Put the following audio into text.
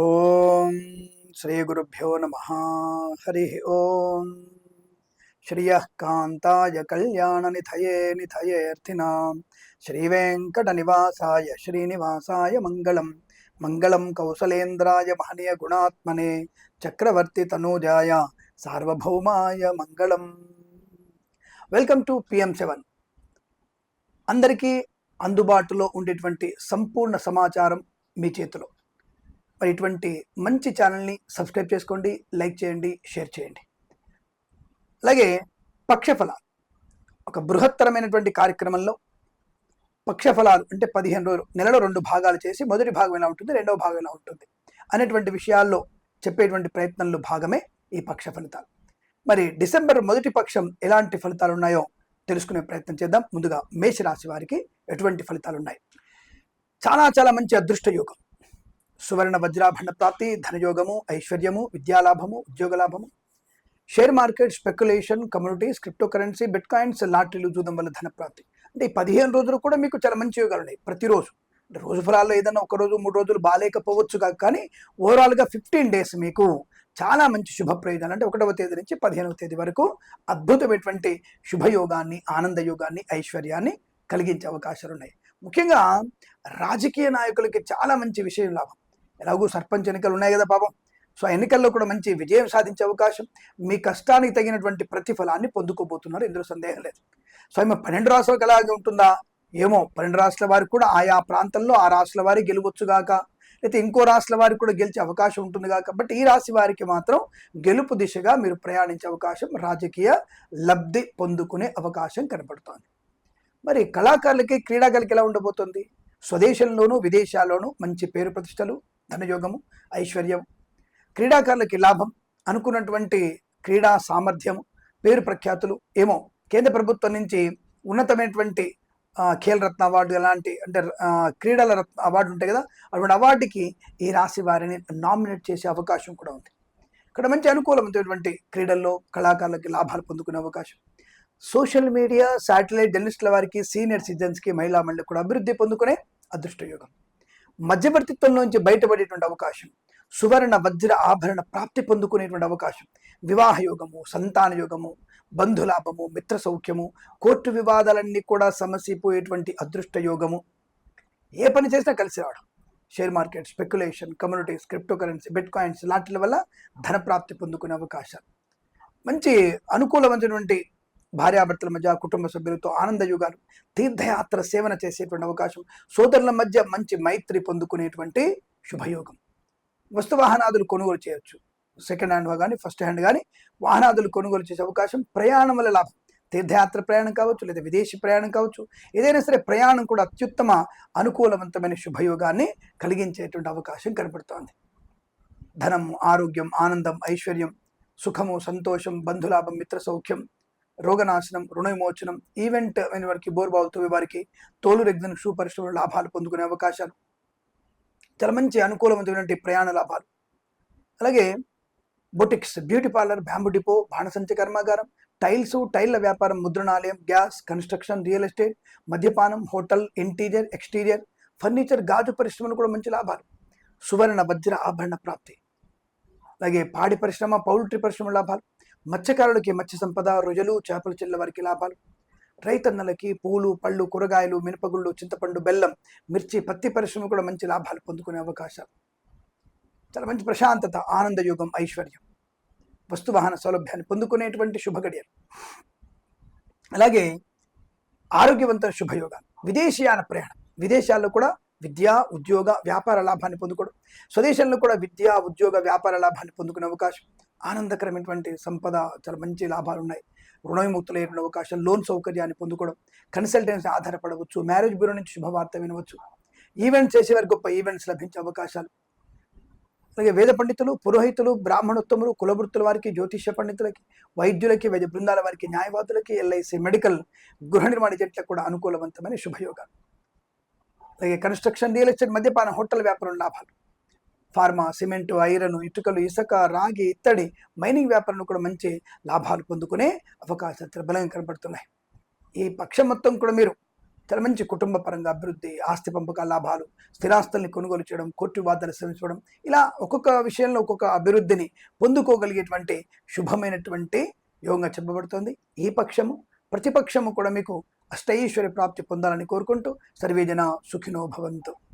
ఓం శ్రీ గురుభ్యో నమ. హరి ఓం. శ్రియ కాంతాయ కళ్యాణ నిథయే నిథయేర్థినాం శ్రీవేంకట నివాసాయ శ్రీనివాసాయ మంగళం. మంగళం కౌసలేంద్రాయ మహనీయ గుణాత్మనే చక్రవర్తి తనూజాయ సార్వభౌమాయ మంగళం. Welcome to PM seven. అందరికీ అందుబాటులో ఉండేటువంటి సంపూర్ణ సమాచారం మీ చేతిలో. మరి ఇటువంటి మంచి ఛానల్ని సబ్స్క్రైబ్ చేసుకోండి లైక్ చేయండి షేర్ చేయండి. అలాగే పక్షఫలాలు ఒక బృహత్తరమైనటువంటి కార్యక్రమంలో పక్షఫలాలు అంటే పదిహేను రోజులు నెలలో రెండు భాగాలు చేసి మొదటి భాగం ఎలా ఉంటుంది రెండవ భాగం ఎలా ఉంటుంది అనేటువంటి విషయాల్లో చెప్పేటువంటి ప్రయత్నంలో భాగమే ఈ పక్ష ఫలితాలు మరి డిసెంబర్ మొదటి పక్షం ఎలాంటి ఫలితాలు ఉన్నాయో తెలుసుకునే ప్రయత్నం చేద్దాం. ముందుగా మేషరాశి వారికి ఎటువంటి ఫలితాలు ఉన్నాయి? చాలా చాలా మంచి అదృష్ట యోగం సువర్ణ వజ్రాభరణ ప్రాప్తి ధనయోగము ఐశ్వర్యము విద్యాలాభము ఉద్యోగ లాభము share market speculation communities crypto currency bitcoins లాటరీలు చూడడం వల్ల ధన ప్రాప్తి అంటే ఈ పదిహేను రోజులు కూడా మీకు చాలా మంచి యోగాలు ఉన్నాయి ప్రతిరోజు. అంటే రోజు ఫలాల్లో ఏదైనా ఒక రోజు మూడు రోజులు బాగాలేకపోవచ్చు కాదు కానీ ఓవరాల్గా ఫిఫ్టీన్ డేస్ మీకు చాలా మంచి శుభ ప్రయోజనాలు. అంటే ఒకటవ తేదీ నుంచి పదిహేనవ తేదీ వరకు అద్భుతమైనటువంటి శుభయోగాన్ని ఆనంద యోగాన్ని ఐశ్వర్యాన్ని కలిగించే అవకాశాలు ఉన్నాయి ముఖ్యంగా రాజకీయ నాయకులకి చాలా మంచి విషయం లాభం. ఎలాగూ సర్పంచ్ ఎన్నికలు ఉన్నాయి కదా పాపం. సో ఆ ఎన్నికల్లో కూడా మంచి విజయం సాధించే అవకాశం మీ కష్టానికి తగినటువంటి ప్రతిఫలాన్ని పొందుకోబోతున్నారు. ఇందులో సందేహం లేదు. సో ఈమె పన్నెండు రాష్ట్రాలకు అలాగే ఉంటుందా? ఏమో పన్నెండు రాష్ట్రాల వారికి కూడా ఆయా ప్రాంతంలో ఆ రాష్ట్రాల వారి గెలవచ్చుగాక అయితే ఇంకో రాష్ట్రాల వారికి కూడా గెలిచే అవకాశం ఉంటుంది కాక బట్ ఈ రాశి వారికి మాత్రం గెలుపు దిశగా మీరు ప్రయాణించే అవకాశం రాజకీయ లబ్ధి పొందుకునే అవకాశం కనపడుతోంది. మరి కళాకారులకి క్రీడాకారులకి ఎలా ఉండబోతుంది? స్వదేశంలోనూ విదేశాల్లోనూ మంచి పేరు ప్రతిష్టలు ధనయోగము ఐశ్వర్యం క్రీడాకారులకి లాభం అనుకున్నటువంటి క్రీడా సామర్థ్యం పేరు ప్రఖ్యాతులు ఏమో కేంద్ర ప్రభుత్వం నుంచి ఉన్నతమైనటువంటి ఖేల్ రత్న అవార్డు అలాంటి అంటే క్రీడల రత్న అవార్డు ఉంటాయి కదా అటువంటి అవార్డుకి ఈ రాశి వారిని నామినేట్ చేసే అవకాశం కూడా ఉంది. ఇక్కడ మంచి అనుకూలమైనటువంటి క్రీడల్లో కళాకారులకి లాభాలు పొందుకునే అవకాశం. సోషల్ మీడియా శాటిలైట్ జర్నలిస్టుల వారికి సీనియర్ సిటిజన్స్కి మహిళా మండలి కూడా అభివృద్ధి పొందుకునే అదృష్టయోగం. మధ్యవర్తిత్వం నుంచి బయటపడేటువంటి అవకాశం సువర్ణ వజ్ర ఆభరణ ప్రాప్తి పొందుకునేటువంటి అవకాశం వివాహ యోగము సంతాన యోగము బంధులాభము మిత్ర సౌఖ్యము కోర్టు వివాదాలన్నీ కూడా సమసిపోయేటువంటి అదృష్ట యోగము. ఏ పని చేసినా కలిసి రావడం. Share market speculation communities crypto currency bitcoins లాంటి వల్ల ధన ప్రాప్తి పొందుకునే అవకాశాలు. మంచి అనుకూలమైనటువంటి భార్యాభర్తల మధ్య కుటుంబ సభ్యులతో ఆనందయుగాలు తీర్థయాత్ర సేవన చేసేటువంటి అవకాశం సోదరుల మధ్య మంచి మైత్రి పొందుకునేటువంటి శుభయోగం. వస్తు వాహనాదులు కొనుగోలు చేయొచ్చు. సెకండ్ హ్యాండ్ కానీ ఫస్ట్ హ్యాండ్ కానీ వాహనాదులు కొనుగోలు చేసే అవకాశం ప్రయాణం వల్ల లాభం. తీర్థయాత్ర ప్రయాణం కావచ్చు లేదా విదేశీ ప్రయాణం కావచ్చు ఏదైనా సరే ప్రయాణం కూడా అత్యుత్తమ అనుకూలవంతమైన శుభయోగాన్ని కలిగించేటువంటి అవకాశం కనబడుతోంది ధనం ఆరోగ్యం ఆనందం ఐశ్వర్యం సుఖము సంతోషం బంధులాభం మిత్ర సౌఖ్యం రోగనాశనం రుణ విమోచనం ఈవెంట్ అయిన వారికి బోర్బావులు వారికి తోలు రెగ్జన్ షూ పరిశ్రమలో లాభాలు పొందుకునే అవకాశాలు. చాలా మంచి అనుకూలమైనటువంటి ప్రయాణ లాభాలు. అలాగే boutiques beauty parlour bamboo depot బాణసంచ కర్మాగారం టైల్స్ టైల్ల వ్యాపారం ముద్రణాలయం గ్యాస్ కన్స్ట్రక్షన్ రియల్ ఎస్టేట్ మద్యపానం హోటల్ ఇంటీరియర్ ఎక్స్టీరియర్ ఫర్నిచర్ గాజు పరిశ్రమలు కూడా మంచి లాభాలు. సువర్ణ వజ్ర ఆభరణ ప్రాప్తి. అలాగే పాడి పరిశ్రమ పౌల్ట్రీ పరిశ్రమ లాభాలు. మత్స్యకారులకి మత్స్య సంపద రొయ్యలు చేపలు చిల్ల వారికి లాభాలు. రైతన్నలకి పూలు పళ్ళు కూరగాయలు మినపగుళ్ళు చింతపండు బెల్లం మిర్చి పత్తి పరిశ్రమ కూడా మంచి లాభాలు పొందుకునే అవకాశాలు. చాలా మంచి ప్రశాంతత ఆనందయోగం ఐశ్వర్యం. వస్తువాహన సౌలభ్యాన్ని పొందుకునేటువంటి శుభగడియలు అలాగే ఆరోగ్యవంతమైన శుభయోగాలు విదేశీయాన ప్రయాణం. విదేశాల్లో కూడా విద్య ఉద్యోగ వ్యాపార లాభాన్ని పొందుకోవడం. స్వదేశంలో కూడా విద్య ఉద్యోగ వ్యాపార లాభాన్ని పొందుకునే అవకాశం. ఆనందకరమైనటువంటి సంపద చాలా మంచి లాభాలు ఉన్నాయి రుణ విముక్తులైన అవకాశం లోన్ సౌకర్యాన్ని పొందుకోవడం కన్సల్టెన్సీ ఆధారపడవచ్చు మ్యారేజ్ బ్యూరో నుంచి శుభవార్త వినవచ్చు. ఈవెంట్స్ చేసేవారికి గొప్ప ఈవెంట్స్ లభించే అవకాశాలు. అలాగే వేద పండితులు పురోహితులు బ్రాహ్మణోత్తములు కులవృత్తుల వారికి జ్యోతిష్య పండితులకి వైద్యులకి వైద్య బృందాల వారికి న్యాయవాదులకి ఎల్ఐసి మెడికల్ గృహ నిర్మాణ జట్లకు కూడా అనుకూలవంతమైన శుభయోగాలు. అలాగే కన్స్ట్రక్షన్ రియల్ ఎస్టేట్ మద్యపాన హోటల్ వ్యాపారం లాభాలు. ఫార్మా సిమెంటు ఐరన్ ఇటుకలు ఇసుక రాగి ఇత్తడి మైనింగ్ వ్యాపారంలో కూడా మంచి లాభాలు పొందుకునే అవకాశాలు చాలా బలంగా కనబడుతున్నాయి. ఈ పక్షం మొత్తం కూడా మీరు చాలా మంచి కుటుంబ పరంగా అభివృద్ధి ఆస్తి పంపక లాభాలు స్థిరాస్తుల్ని కొనుగోలు చేయడం కోర్టు వాదన శ్రమించడం ఇలా ఒక్కొక్క విషయంలో ఒక్కొక్క అభివృద్ధిని పొందుకోగలిగేటువంటి శుభమైనటువంటి యోగంగా చెప్పబడుతుంది. ఈ పక్షము ప్రతిపక్షము కూడా మీకు అష్టైశ్వర్య ప్రాప్తి పొందాలని కోరుకుంటూ సర్వేజన సుఖినో భవంతు.